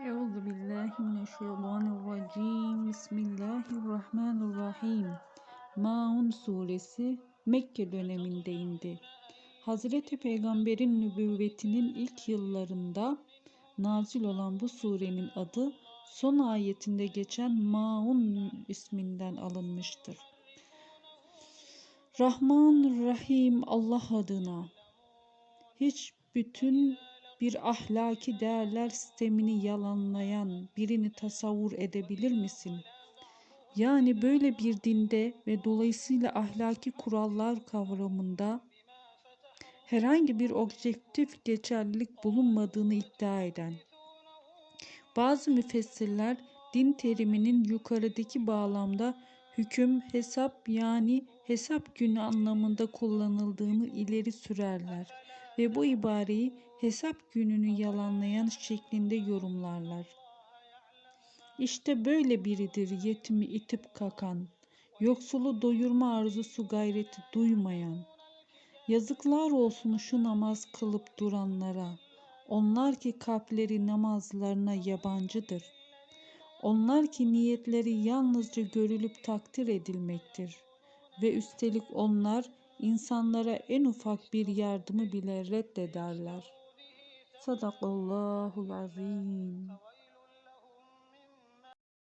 Euzu billahi mineşşeytanirracim. Bismillahirrahmanirrahim. Maun suresi Mekke döneminde indi. Hazreti Peygamber'in nübüvvetinin ilk yıllarında nazil olan bu surenin adı son ayetinde geçen Maun isminden alınmıştır. Rahman Rahim Allah adına hiç bütün bir ahlaki değerler sistemini yalanlayan birini tasavvur edebilir misin? Yani böyle bir dinde ve dolayısıyla ahlaki kurallar kavramında herhangi bir objektif geçerlilik bulunmadığını iddia eden. Bazı müfessirler din teriminin yukarıdaki bağlamda hüküm, hesap yani hesap günü anlamında kullanıldığını ileri sürerler ve bu ibareyi hesap gününü yalanlayan şeklinde yorumlarlar. İşte böyle biridir yetimi itip kakan, yoksulu doyurma arzusu gayreti duymayan. Yazıklar olsun şu namaz kılıp duranlara. Onlar ki kalpleri namazlarına yabancıdır. Onlar ki niyetleri yalnızca görülüp takdir edilmektir. Ve üstelik onlar insanlara en ufak bir yardımı bile reddederler. Sadakallahul azim.